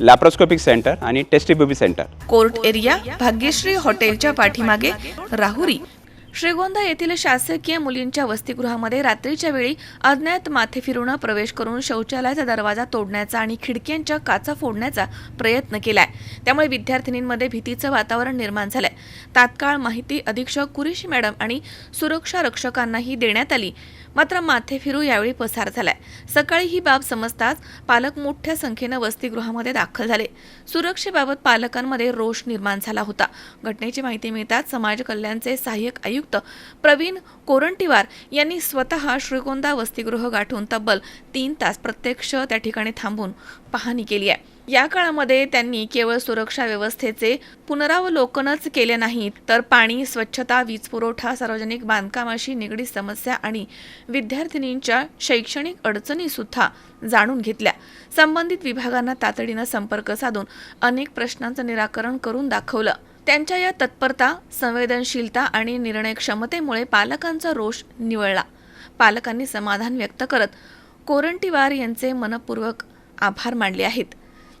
Laparoscopic centre आणि test tube baby centre court area Bhagyashree हॉटेलच्या पाठीमागे राहुरी. श्रीगोंदा येथील शासकीय मुलींच्या वसतिगृहामध्ये रात्रीच्या वेळी अज्ञात माथे फिरून प्रवेश करून शौचालयाचा दरवाजा तोडण्याचा आणि खिडक्यांच्या काचा फोडण्याचा प्रयत्न केलाय. त्यामुळे विद्यार्थिनींमध्ये भीतीचं वातावरण निर्माण झालंय. तात्काळ माहिती अधीक्षक कुरेशी मॅडम आणि सुरक्षा रक्षकांनाही देण्यात आली. मात्र माथे फिरू यावेळी पसार झालाय. सकाळी ही बाब समजताच पालक मोठ्या संख्येनं वसतिगृहामध्ये दाखल झाले. सुरक्षेबाबत पालकांमध्ये रोष निर्माण झाला होता. घटनेची माहिती मिळताच समाज कल्याणचे सहाय्यक आयुक्त प्रवीण कोरंटीवार यांनी स्वतः श्रीगोंदा वसतिगृह गाठून तब्बल तीन तास प्रत्यक्ष त्या ठिकाणी थांबून पाहणी केली आहे. या काळामध्ये त्यांनी केवळ सुरक्षा व्यवस्थेचे पुनरावलोकनच केले नाही तर पाणी स्वच्छता वीज पुरवठा सार्वजनिक बांधकामाशी निगडीत समस्या आणि विद्यार्थिनींच्या शैक्षणिक अडचणी सुद्धा जाणून घेतल्या. संबंधित विभागांना तातडीनं संपर्क साधून अनेक प्रश्नांचं निराकरण करून दाखवलं. त्यांच्या या तत्परता संवेदनशीलता आणि निर्णय क्षमतेमुळे पालकांचा रोष निवळला. पालकांनी समाधान व्यक्त करत कोरंटीवार यांचे मनपूर्वक आभार मानले आहेत.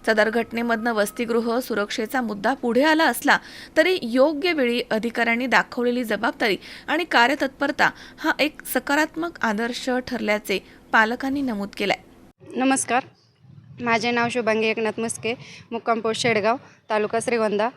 सदर घटनेमधनं वसतिगृह सुरक्षेचा मुद्दा पुढे आला असला तरी योग्य वेळी अधिकाऱ्यांनी दाखवलेली जबाबदारी आणि कार्यतत्परता हा एक सकारात्मक आदर्श ठरल्याचे पालकांनी नमूद केलंय. नमस्कार. माझे नाव शुभांगी एकनाथ मस्के मुक्काम पोस्ट शेडगाव तालुका श्रीगोंदा.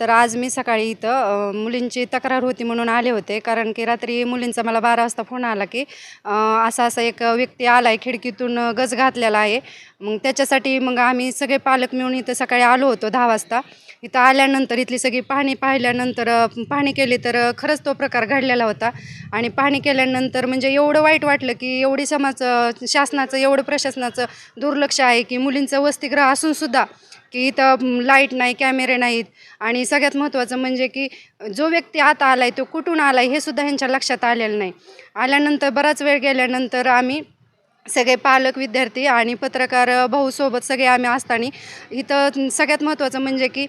तर आज मी सकाळी इथं मुलींची तक्रार होती म्हणून आले होते. कारण की रात्री मुलींचा मला बारा वाजता फोन आला की असा असा एक व्यक्ती आला आहे खिडकीतून गज घातलेला आहे. मग त्याच्यासाठी मग आम्ही सगळे पालक मिळून इथं सकाळी आलो होतो दहा वाजता. इथं आल्यानंतर इथली सगळी पाहणी पाहिल्यानंतर पाहणी केली तर खरंच तो प्रकार घडलेला होता. आणि पाहणी केल्यानंतर म्हणजे एवढं वाईट वाटलं की एवढी समाज शासनाचं एवढं प्रशासनाचं दुर्लक्ष आहे की मुलींचं वसतिगृह असूनसुद्धा की इथं लाइट नाही कॅमेरे नाहीत. आणि सगळ्यात महत्त्वाचं म्हणजे की जो व्यक्ती आता आला आहे तो कुठून आला आहे हे सुद्धा ह्यांच्या लक्षात आलेलं नाही. आल्यानंतर बराच वेळ गेल्यानंतर आम्ही सगळे पालक विद्यार्थी आणि पत्रकार भाऊसोबत सगळे आम्ही असताना इथं सगळ्यात महत्त्वाचं म्हणजे की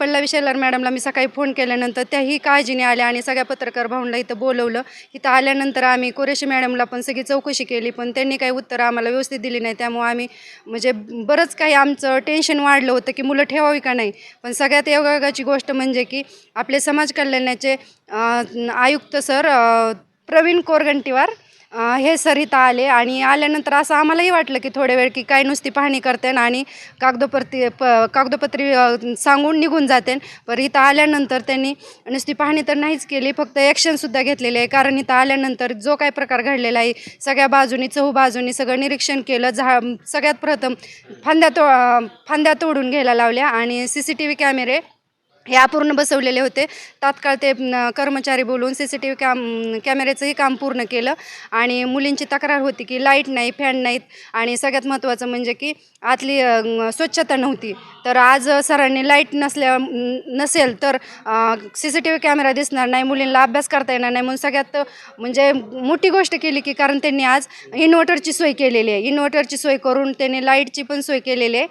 पल्लवी शेलार मॅडमला मी सकाळी फोन केल्यानंतर त्याही काळजीने आल्या आणि सगळ्या पत्रकार भाऊंना इथं बोलवलं. इथं आल्यानंतर आम्ही कुरेशी मॅडमला पण सगळी चौकशी केली पण त्यांनी काही उत्तरं आम्हाला व्यवस्थित दिली नाही. त्यामुळे आम्ही म्हणजे बरंच काही आमचं टेन्शन वाढलं होतं की मुलं ठेवावी का नाही. पण सगळ्यात योगाची गोष्ट म्हणजे की आपले समाज कल्याणाचे आयुक्त सर प्रवीण कोरगंटीवार हे सर इथं आले आणि आल्यानंतर असं आम्हालाही वाटलं की थोड्या वेळ की काय नुसती पाहणी करते आणि कागदोपत्री प कागदोपत्री सांगून निघून जाते पर इथं आल्यानंतर त्यांनी नुसती पाहणी तर नाहीच केली फक्त ॲक्शनसुद्धा घेतलेले आहे. कारण इथं आल्यानंतर जो काय प्रकार घडलेला आहे सगळ्या बाजूनी चहू बाजूनी सगळं निरीक्षण केलं झा सगळ्यात प्रथम फांद्या तो फांद्या तोडून घ्यायला लावल्या आणि सी सी टी व्ही कॅमेरे हे अपूर्ण बसवलेले होते. तात्काळ ते कर्मचारी बोलून C C T V cam कॅमेऱ्याचंही काम पूर्ण केलं. आणि मुलींची तक्रार होती की लाइट नाही फॅन नाहीत. आणि सगळ्यात महत्त्वाचं म्हणजे की आतली स्वच्छता नव्हती. तर आज सरांनी लाइट नसल्या नसेल तर C C T V camera दिसणार नाही मुलींना अभ्यास करता येणार नाही म्हणून सगळ्यात म्हणजे मोठी गोष्ट केली की कारण त्यांनी आज इन्व्हर्टरची सोय केलेली आहे. इन्व्हर्टरची सोय करून त्यांनी लाईटची पण सोय केलेली आहे.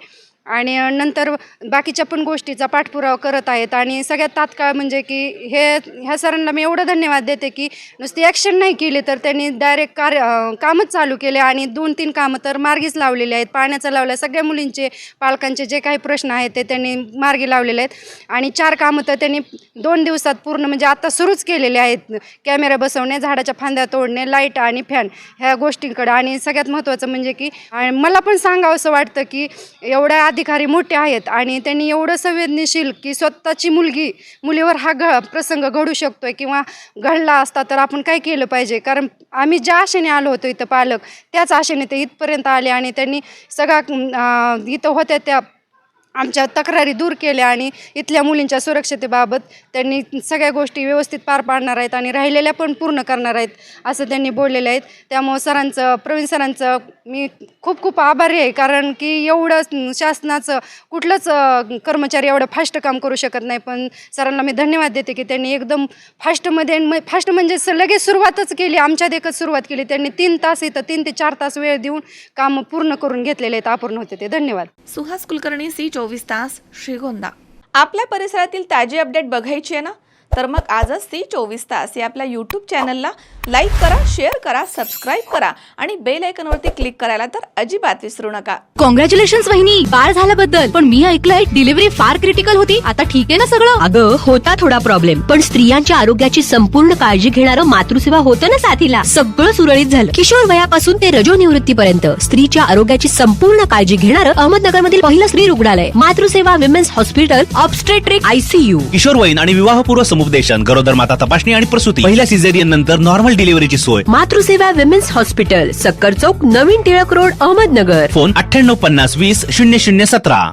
आणि नंतर बाकीच्या पण गोष्टीचा पाठपुरावा करत आहेत. आणि सगळ्यात तात्काळ म्हणजे की हे ह्या सरांना मी एवढं धन्यवाद देते की नुसती ॲक्शन नाही केली तर त्यांनी डायरेक्ट कार्य कामच चालू केले आणि दोन तीन कामं तर मार्गीच लावलेले आहेत. पाण्याचं लावल्या सगळ्या मुलींचे पालकांचे जे काही प्रश्न आहेत ते त्यांनी मार्गी लावलेले आहेत. आणि चार कामं तर त्यांनी दोन दिवसात पूर्ण म्हणजे आत्ता सुरूच केलेले आहेत. कॅमेरा बसवणे झाडाच्या फांद्या तोडणे लाइट आणि फॅन ह्या गोष्टींकडे. आणि सगळ्यात महत्त्वाचं म्हणजे की मला पण सांगावं असं वाटतं की एवढ्या अधिकारी मोठे आहेत आणि त्यांनी एवढं संवेदनशील की स्वतःची मुलगी मुलीवर हा घ प्रसंग घडू शकतोय किंवा घडला असता तर आपण काय केलं पाहिजे? कारण आम्ही ज्या आशेने आलो होतो इथं पालक त्याच आशेने ते इथपर्यंत आले आणि त्यांनी सगळ्या इथं होत्या त्या आमच्या तक्रारी दूर केल्या आणि इथल्या मुलींच्या सुरक्षतेबाबत त्यांनी सगळ्या गोष्टी व्यवस्थित पार पाडणार आहेत आणि राहिलेल्या पण पूर्ण करणार आहेत असं त्यांनी बोललेलं आहेत त्यामुळं सरांचं प्रवीण सरांचं मी खूप खूप आभारी आहे कारण की एवढं शासनाचं कुठलंच कर्मचारी एवढं फास्ट काम करू शकत नाही. पण सरांना मी धन्यवाद देते की त्यांनी एकदम फास्टमध्ये फास्ट म्हणजे स- लगेच सुरुवातच केली आमच्या देखत सुरुवात केली. त्यांनी तीन तास इथं तीन ते चार तास वेळ देऊन कामं पूर्ण करून घेतलेले आहेत अपूर्ण होते ते. धन्यवाद. सुहास कुलकर्णी सी. चोवीस तास श्रीगोंदा आपल्या परिसरातील ताजी अपडेट बघायची आहे ना? तर मग आजच सी चोवीस तास या आपल्या यूट्यूब चॅनलला लाईक करा शेअर करा सबस्क्राईब करा आणि बेल आयकॉनवरती क्लिक करायला तर अजिबात विसरू नका. कॉंग्रॅच्युलेशन वहिनी. बाळ झाल्याबद्दल. पण मी ऐकलंय डिलिव्हरी फार क्रिटिकल होती. आता ठीक आहे ना सगळं? अगं होता थोडा प्रॉब्लेम पण स्त्रियांच्या आरोग्याची संपूर्ण काळजी घेणारं मातृसेवा होतं ना साथीला? सगळं सुरळीत झालं. किशोर वयापासून ते रजो निवृत्तीपर्यंत स्त्रीच्या आरोग्याची संपूर्ण काळजी घेणारं अहमदनगर मधील पहिलं स्त्री रुग्णालय. Matruseva women's hospital obstetric ICU किशोरवयीन आणि विवाहपूर्व समुपदेशन गरोदर माता तपासणी आणि प्रसूती. पहिल्या सिझेरियन नंतर नॉर्मल डिलिव्हरीची सोय. मातृसेवा विमेन्स हॉस्पिटल सक्कर चौक नवीन टिळक रोड अहमदनगर. फोन अठ्ठ्याण्णव पन्नास वीस शून्य शून्य सतरा.